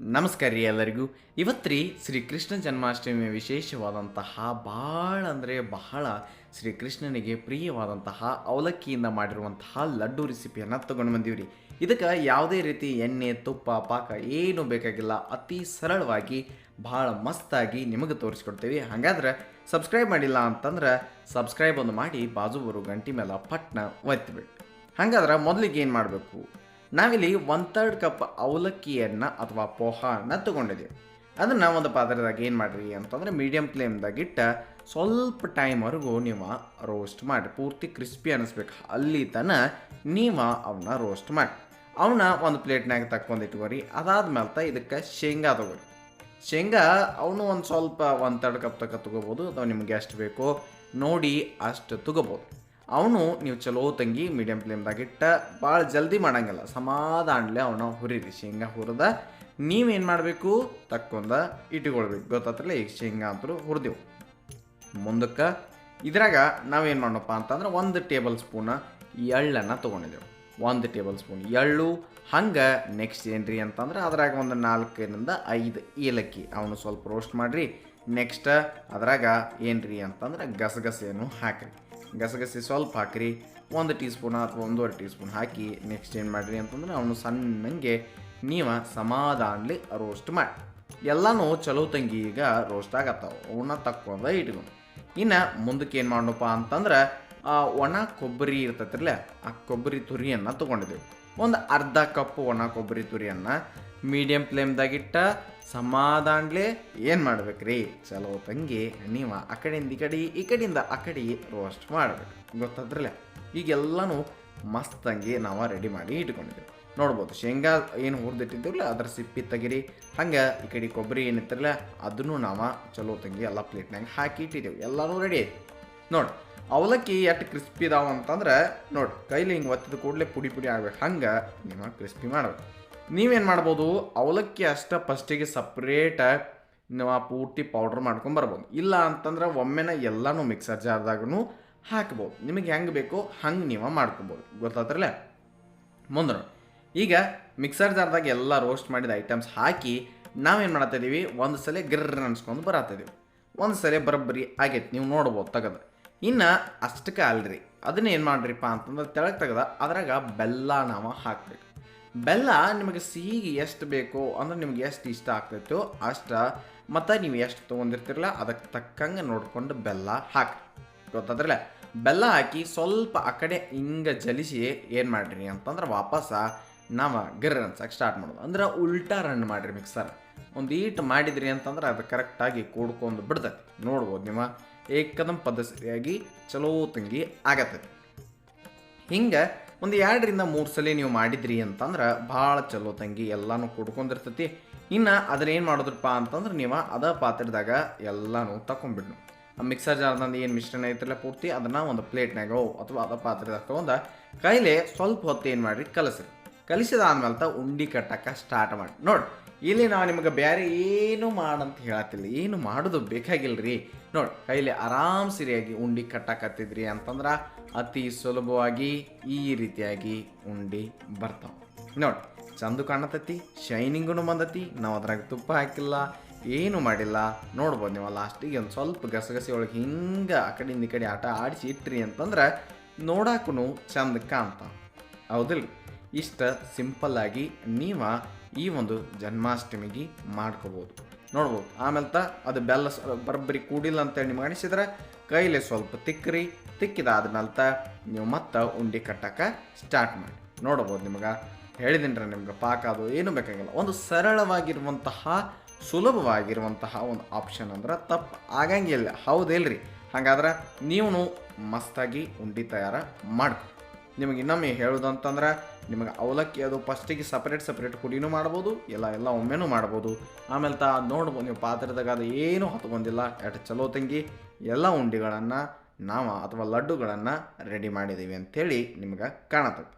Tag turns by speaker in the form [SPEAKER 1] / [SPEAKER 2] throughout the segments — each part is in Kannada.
[SPEAKER 1] ನಮಸ್ಕಾರ ರೀ ಎಲ್ಲರಿಗೂ. ಇವತ್ತು ರೀ ಶ್ರೀಕೃಷ್ಣ ಜನ್ಮಾಷ್ಟಮಿ ವಿಶೇಷವಾದಂತಹ ಭಾಳ ಅಂದರೆ ಬಹಳ ಶ್ರೀಕೃಷ್ಣನಿಗೆ ಪ್ರಿಯವಾದಂತಹ ಅವಲಕ್ಕಿಯಿಂದ ಮಾಡಿರುವಂತಹ ಲಡ್ಡು ರೆಸಿಪಿಯನ್ನು ತಗೊಂಡು ಬಂದೀವಿ ರೀ ಇದಕ್ಕೆ ಯಾವುದೇ ರೀತಿ ಎಣ್ಣೆ, ತುಪ್ಪ, ಪಾಕ ಏನು ಬೇಕಾಗಿಲ್ಲ. ಅತಿ ಸರಳವಾಗಿ ಭಾಳ ಮಸ್ತಾಗಿ ನಿಮಗೆ ತೋರಿಸ್ಕೊಡ್ತೀವಿ. ಹಾಗಾದ್ರೆ ಸಬ್ಸ್ಕ್ರೈಬ್ ಮಾಡಿಲ್ಲ ಅಂತಂದ್ರೆ ಸಬ್ಸ್ಕ್ರೈಬ್ ಒಂದು ಮಾಡಿ, ಬಾಜು ಬರೋ ಗಂಟಿ ಮೇಲೆ ಪಟ್ನ ಒತ್ತಿಬಿಟ್ಟು ಹಾಗಾದ್ರೆ ಮೊದಲಿಗೆ ಏನು ಮಾಡಬೇಕು? ನಾವಿಲ್ಲಿ ಒನ್ ತರ್ಡ್ ಕಪ್ ಅವಲಕ್ಕಿಯನ್ನು ಅಥವಾ ಪೋಹಾನ ತಗೊಂಡಿದ್ದೀವಿ ಅದನ್ನು ಒಂದು ಪಾತ್ರದಾಗ ಏನು ಮಾಡಿರಿ ಅಂತಂದ್ರೆ ಮೀಡಿಯಮ್ ಫ್ಲೇಮ್ದಾಗಿಟ್ಟ ಸ್ವಲ್ಪ ಟೈಮ್ವರೆಗೂ ನೀವು ರೋಸ್ಟ್ ಮಾಡಿ ಪೂರ್ತಿ ಕ್ರಿಸ್ಪಿ ಅನ್ನಿಸ್ಬೇಕು ಅಲ್ಲಿ ತನ ನೀವು ಅವನ್ನ ರೋಸ್ಟ್ ಮಾಡಿ ಅವನ್ನ ಒಂದು ಪ್ಲೇಟ್ನಾಗ ತಕ್ಕೊಂಡು ಇಟ್ಕೋರಿ. ಅದಾದ್ಮೇಲೆ ಇದಕ್ಕೆ ಶೇಂಗಾ ತಗೋರಿ. ಶೇಂಗಾ ಅವನು ಒಂದು ಸ್ವಲ್ಪ ಒಂದು ತರ್ಡ್ ಕಪ್ ತಕ ತಗೋಬೋದು. ಅಥವಾ ನಿಮ್ಗೆ ಎಷ್ಟು ಬೇಕೋ ನೋಡಿ ಅಷ್ಟು ತಗೋಬೋದು. ಅವನು ನೀವು ಚಲೋ ತಂಗಿ ಮೀಡಿಯಂ ಫ್ಲೇಮ್ದಾಗ ಇಟ್ಟ ಭಾಳ ಜಲ್ದಿ ಮಾಡಂಗಿಲ್ಲ. ಸಮಾಧಾನಲೆ ಅವನ ಹುರಿರಿ ಶೇಂಗಾ ಹುರಿದ, ನೀವೇನು ಮಾಡಬೇಕು? ತಕ್ಕೊಂದ ಇಟ್ಕೊಳ್ಬೇಕು. ಗೊತ್ತಾತ್ರಲ್ಲ ಈಗ ಶೇಂಗಾ ಅಂತೂ ಹುರಿದೆವು. ಮುಂದಕ್ಕೆ, ಇದ್ರಾಗ ನಾವೇನು ಮಾಡೋಣಪ್ಪ ಅಂತಂದ್ರೆ ಒಂದು ಟೇಬಲ್ ಸ್ಪೂನ ಎಳ್ಳನ್ನು ತೊಗೊಂಡಿದ್ದೆವು ಒಂದು ಟೇಬಲ್ ಸ್ಪೂನ್ ಎಳ್ಳು, ಹಂಗೆ ನೆಕ್ಸ್ಟ್ ಏನ್ರಿ ಅಂತಂದ್ರೆ ಅದ್ರಾಗ ಒಂದು ನಾಲ್ಕರಿಂದ ಐದು ಏಲಕ್ಕಿ ಅವನು ಸ್ವಲ್ಪ ರೋಸ್ಟ್ ಮಾಡಿರಿ. ನೆಕ್ಸ್ಟ್ ಅದ್ರಾಗ ರೀ ಅಂತಂದ್ರೆ ಗಸಗಸೆಯನ್ನು ಹಾಕಿರಿ. ಗಸಗಸೆ ಸ್ವಲ್ಪ ಹಾಕಿರಿ. ಒಂದು ಟೀ ಸ್ಪೂನ್ ಅಥವಾ ಒಂದೂವರೆ ಟೀ ಸ್ಪೂನ್ ಹಾಕಿ ನೆಕ್ಸ್ಟ್ ಏನು ಮಾಡಿರಿ ಅಂತಂದ್ರೆ ಅವನು ಸಣ್ಣಂಗೆ ನೀವು ಸಮಾಧಾನಲಿ ರೋಸ್ಟ್ ಮಾಡಿ. ಎಲ್ಲನೂ ಚಲೋ ತಂಗಿ ಈಗ ರೋಸ್ಟ್ ಆಗತ್ತಾವ. ಅವನ್ನ ತಕ್ಕೊಂಡ ಇಟ್ಕೊಂಡು. ಇನ್ನು ಮುಂದಕ್ಕೆ ಏನು ಮಾಡೋಣಪ್ಪ ಅಂತಂದ್ರೆ, ಆ ಒಣ ಕೊಬ್ಬರಿ ಇರ್ತೈತಿರಲ್ಲ, ಆ ಕೊಬ್ಬರಿ ತುರಿಯನ್ನು ತೊಗೊಂಡಿದ್ದೆವು ಒಂದು ಅರ್ಧ ಕಪ್ ಒಣ ಕೊಬ್ಬರಿ ತುರಿಯನ್ನು ಮೀಡಿಯಮ್ ಫ್ಲೇಮ್ದಾಗಿಟ್ಟ ಸಮಾಧಾನ್ಲೆ ಏನು ಮಾಡ್ಬೇಕ್ರಿ? ಚಲೋ ತಂಗಿ ನೀವು ಆ ಕಡೆಯಿಂದ ಈ ಕಡೆ, ಈ ಕಡೆಯಿಂದ ಆ ಕಡೆ ರೋಸ್ಟ್ ಮಾಡ್ಬೇಕು. ಗೊತ್ತಾದ್ರಲ್ಲ? ಈಗೆಲ್ಲನೂ ಮಸ್ತಂಗಿ ನಾವು ರೆಡಿ ಮಾಡಿ ಇಟ್ಕೊಂಡಿದ್ದೀವಿ ನೋಡ್ಬೋದು, ಶೇಂಗಾ ಏನು ಹುರಿದಿಟ್ಟಿದ್ದೀವಲ್ಲ ಅದ್ರ ಸಿಪ್ಪಿ ತೆಗಿರಿ. ಹಂಗೆ ಈ ಕಡೆ ಕೊಬ್ಬರಿ ಏನಿತ್ತಿರಲ್ಲ ಅದನ್ನು ನಾವು ಚಲೋ ತಂಗಿ ಎಲ್ಲ ಪ್ಲೇಟ್ನಾಗ ಹಾಕಿ ಇಟ್ಟಿದ್ದೇವೆ ಎಲ್ಲನೂ ರೆಡಿ ಐತಿ ನೋಡಿ, ಅವಲಕ್ಕಿ ಎಷ್ಟು ಕ್ರಿಸ್ಪಿ ಇದಾವ ಅಂತಂದ್ರೆ ನೋಡಿ, ಕೈಲಿ ಹಿಂಗೆ ಒತ್ತಿದ ಕೂಡಲೇ ಪುಡಿ ಪುಡಿ ಆಗ್ಬೇಕು. ಹಂಗೆ ನಿಮಗೆ ಕ್ರಿಸ್ಪಿ ಮಾಡ್ಬೇಕು. ನೀವೇನು ಮಾಡ್ಬೋದು, ಅವಲಕ್ಕಿ ಅಷ್ಟ ಫಸ್ಟಿಗೆ ಸಪ್ರೇಟ ನೀವು ಪೂರ್ತಿ ಪೌಡ್ರ್ ಮಾಡ್ಕೊಂಡು ಬರ್ಬೋದು. ಇಲ್ಲ ಅಂತಂದ್ರೆ ಒಮ್ಮೆನ ಎಲ್ಲನೂ ಮಿಕ್ಸರ್ ಜಾರ್ದಾಗೂ ಹಾಕ್ಬೋದು. ನಿಮಗೆ ಹೆಂಗೆ ಬೇಕೋ ಹಂಗೆ ನೀವು ಮಾಡ್ಕೊಬೋದು. ಗೊತ್ತಾತ್ರಲ್ಲ? ಮುಂದೆ. ಈಗ ಮಿಕ್ಸರ್ ಜಾರ್ದಾಗ ಎಲ್ಲ ರೋಸ್ಟ್ ಮಾಡಿದ ಐಟಮ್ಸ್ ಹಾಕಿ ನಾವೇನು ಮಾಡತ್ತಿದ್ದೀವಿ ಒಂದು ಸಲ ಗಿರ್ರ ಅನ್ಸ್ಕೊಂಡು ಬರತ್ತಿದ್ದೀವಿ ಒಂದು ಸಲ ಬರೋಬ್ಬರಿ ಆಗೈತೆ. ನೀವು ನೋಡ್ಬೋದು ತೆಗೆದು. ಇನ್ನು ಅಷ್ಟಕ್ಕೆ ಅಲ್ರಿ. ಅದನ್ನ ಏನು ಮಾಡ್ರಿಪ್ಪ ಅಂತಂದ್ರೆ ತೆಳಗೆ ತೆಗೆದ, ಅದ್ರಾಗ ಬೆಲ್ಲ ನಾವು ಹಾಕ್ಬೇಕು. ಬೆಲ್ಲ ನಿಮಗೆ ಸಿಹಿಗೆ ಎಷ್ಟು ಬೇಕು ಅಂದ್ರೆ ನಿಮ್ಗೆ ಎಷ್ಟು ಇಷ್ಟ ಆಗ್ತೈತೋ ಅಷ್ಟು ಮತ್ತು ನೀವು ಎಷ್ಟು ತೊಗೊಂಡಿರ್ತಿರಲ್ಲ ಅದಕ್ಕೆ ತಕ್ಕಂಗೆ ನೋಡ್ಕೊಂಡು ಬೆಲ್ಲ ಹಾಕಿ ಗೊತ್ತಾದ್ರಲ್ಲ? ಬೆಲ್ಲ ಹಾಕಿ ಸ್ವಲ್ಪ ಆ ಕಡೆ ಹಿಂಗೆ ಜಲಿಸಿ ಏನು ಮಾಡ್ರಿ ಅಂತಂದ್ರೆ ವಾಪಸ್ ನಾವು ಗಿರ್ ಅನ್ಸಕ್ಕೆ ಸ್ಟಾರ್ಟ್ ಮಾಡೋದು. ಅಂದ್ರೆ ಉಲ್ಟಾ ರನ್ ಮಾಡಿರಿ ಮಿಕ್ಸರ್ ಒಂದು ಈಟ್ ಮಾಡಿದ್ರಿ ಅಂತಂದ್ರೆ ಅದು ಕರೆಕ್ಟಾಗಿ ಕೂಡ್ಕೊಂಡು ಬಿಡ್ತೈತಿ. ನೋಡ್ಬೋದು ನಿಮ್ಮ ಏಕದಂ ಪದ್ಧತಿಯಾಗಿ ಚಲೋ ತಂಗಿ ಆಗತ್ತೈತಿ ಹಿಂಗೆ ಒಂದು ಎರಡರಿಂದ ಮೂರು ಸಲ ನೀವು ಮಾಡಿದ್ರಿ ಅಂತಂದ್ರೆ ಭಾಳ ಚಲೋ ತಂಗಿ, ಎಲ್ಲನೂ ಕುಡ್ಕೊಂಡಿರ್ತೈತಿ. ಇನ್ನು ಅದನ್ನ ಏನು ಮಾಡಿದ್ರಪ್ಪ ಅಂತಂದ್ರೆ ನೀವು ಅದ ಪಾತ್ರೆದಾಗ ಎಲ್ಲನೂ ತಗೊಂಡ್ಬಿಡ್ನು ಆ ಮಿಕ್ಸರ್ ಜಾರ್ದಂದು ಏನು ಮಿಶ್ರಣ ಐತಿಲ್ಲ ಪೂರ್ತಿ, ಅದನ್ನು ಒಂದು ಪ್ಲೇಟ್ನಾಗೋ ಅಥವಾ ಅದ ಪಾತ್ರೆದಾಗ ಒಂದು ಕೈಲೇ ಸ್ವಲ್ಪ ಹೊತ್ತು ಏನು ಮಾಡಿರಿ, ಕಲಸ್ರಿ. ಕಲಿಸಿದಾದ್ಮೇಲೆ ಉಂಡಿ ಕಟ್ಟಕ್ಕೆ ಸ್ಟಾರ್ಟ್ ಮಾಡಿ. ನೋಡಿ, ಇಲ್ಲಿ ನಾವು ನಿಮಗೆ ಬೇರೆ ಏನು ಮಾಡಂತ ಹೇಳತ್ತಿಲ್ಲ. ಏನು ಮಾಡೋದು ಬೇಕಾಗಿಲ್ಲ ರೀ ನೋಡಿ, ಕೈಲಿ ಆರಾಮ್ ಸರಿಯಾಗಿ ಉಂಡಿ ಕಟ್ಟಕತ್ತಿದ್ರಿ ಅಂತಂದ್ರೆ ಅತಿ ಸುಲಭವಾಗಿ ಈ ರೀತಿಯಾಗಿ ಉಂಡಿ ಬರ್ತಾವ. ನೋಡಿ, ಚಂದ ಕಾಣತೈತಿ ಶೈನಿಂಗೂ ಬಂದತಿ, ನಾವು ಅದ್ರಾಗ ತುಪ್ಪ ಹಾಕಿಲ್ಲ, ಏನು ಮಾಡಿಲ್ಲ. ನೋಡ್ಬೋದು ನೀವು ಲಾಸ್ಟಿಗೆ ಒಂದು ಸ್ವಲ್ಪ ಗಸಗಸೆ ಒಳಗೆ ಹಿಂಗೆ ಆ ಕಡೆಯಿಂದ ಈ ಕಡೆ ಆಟ ಆಡಿಸಿ ಇಟ್ರಿ ಅಂತಂದ್ರೆ ನೋಡಕ್ಕೂ ಚಂದ ಕಾಣ್ತಾವೆ. ಹೌದಿಲ್ಲ ಇಷ್ಟ ಸಿಂಪಲ್ಲಾಗಿ ನೀವು ಈ ಒಂದು ಜನ್ಮಾಷ್ಟಮಿಗೆ ಮಾಡ್ಕೋಬೋದು. ನೋಡ್ಬೋದು. ಆಮೇಲೆ ತ ಅದು ಬೆಲ್ಲ ಬರಬ್ಬರಿ ಕೂಡಿಲ್ಲ ಅಂತೇಳಿ ನಿಮ್ಗೆ ಅನಿಸಿದ್ರೆ ಕೈಲಿ ಸ್ವಲ್ಪ ತಿಕ್ಕ್ರಿ ತಿಕ್ಕಿದಾದ್ಮೇಲೆ ತ ನೀವು ಮತ್ತೆ ಉಂಡಿ ಕಟ್ಟಕ್ಕೆ ಸ್ಟಾರ್ಟ್ ಮಾಡಿ. ನೋಡ್ಬೋದು ನಿಮ್ಗೆ. ಹೇಳಿದಿನ್ರಿ ನಿಮ್ಗೆ ಪಾಕ ಅದು ಏನು ಬೇಕಾಗಿಲ್ಲ. ಒಂದು ಸರಳವಾಗಿರುವಂತಹ, ಸುಲಭವಾಗಿರುವಂತಹ ಒಂದು ಆಪ್ಷನ್ ಅಂದ್ರೆ ತಪ್ಪು ಆಗಂಗಿಲ್ಲ ಹೌದಿಲ್ರಿ ಹಾಗಾದ್ರೆ ನೀವು ಮಸ್ತಾಗಿ ಉಂಡಿ ತಯಾರ ಮಾಡ್ಕೊ. ನಿಮಗೆ ಇನ್ನೊಮ್ಮೆ ಹೇಳೋದು ಅಂತಂದ್ರೆ ನಿಮಗೆ ಅವಲಕ್ಕಿ ಅದು ಫಸ್ಟಿಗೆ ಸಪ್ರೇಟ್ ಸಪ್ರೇಟ್ ಪುಡಿನೂ ಮಾಡ್ಬೋದು ಇಲ್ಲ ಎಲ್ಲ ಒಮ್ಮೆನೂ ಮಾಡ್ಬೋದು. ಆಮೇಲೆ ತಾ ನೋಡ್ಬೋದು ನೀವು ಪಾತ್ರೆದಾಗ ಅದು ಏನೂ ಹೊತ್ಕೊಂಡಿಲ್ಲ ಎಟ್ ಚಲೋ ತಂಗಿ, ಎಲ್ಲ ಉಂಡಿಗಳನ್ನು ನಾವು ಅಥವಾ ಲಡ್ಡುಗಳನ್ನು ರೆಡಿ ಮಾಡಿದ್ದೀವಿ ಅಂಥೇಳಿ ನಿಮ್ಗೆ ಕಾಣತ್ತದೆ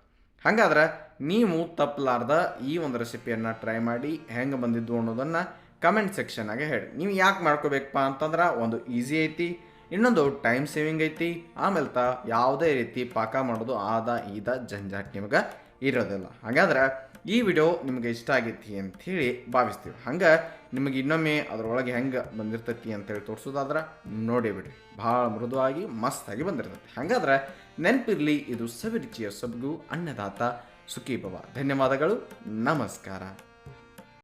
[SPEAKER 1] ಹಾಗಾದ್ರೆ ನೀವು ತಪ್ಪಲಾರ್ದ ಈ ಒಂದು ರೆಸಿಪಿಯನ್ನು ಟ್ರೈ ಮಾಡಿ, ಹೆಂಗೆ ಬಂದಿದ್ದು ಅನ್ನೋದನ್ನು ಕಮೆಂಟ್ ಸೆಕ್ಷನಾಗೆ ಹೇಳಿ. ನೀವು ಯಾಕೆ ಮಾಡ್ಕೋಬೇಕಪ್ಪ ಅಂತಂದ್ರೆ ಒಂದು ಈಸಿ ಐತಿ ಇನ್ನೊಂದು ಟೈಮ್ ಸೇವಿಂಗ್ ಐತಿ. ಆಮೇಲೆ ತ ಯಾವುದೇ ರೀತಿ ಪಾಕ ಮಾಡೋದು ಆದ ಈದ ಜಂಜಾಟ್ ನಿಮಗೆ ಇರೋದಿಲ್ಲ. ಹಾಗಾದ್ರೆ ಈ ವಿಡಿಯೋ ನಿಮಗೆ ಇಷ್ಟ ಆಗೈತಿ ಅಂಥೇಳಿ ಭಾವಿಸ್ತೀವಿ. ಹಂಗೆ ನಿಮಗೆ ಇನ್ನೊಮ್ಮೆ ಅದರೊಳಗೆ ಹೆಂಗೆ ಬಂದಿರ್ತೈತಿ ಅಂತೇಳಿ ತೋರಿಸೋದಾದ್ರೆ ನೋಡಿ ಬಿಡಿ ಭಾಳ ಮೃದುವಾಗಿ ಮಸ್ತಾಗಿ ಬಂದಿರ್ತೈತಿ. ಹಾಗಾದ್ರೆ ನೆನಪಿರಲಿ, ಇದು ಸವಿರುಚಿಯ ಸೊಬಗು ಅನ್ನದಾತ ಸುಖಿ ಭವ ಧನ್ಯವಾದಗಳು. ನಮಸ್ಕಾರ.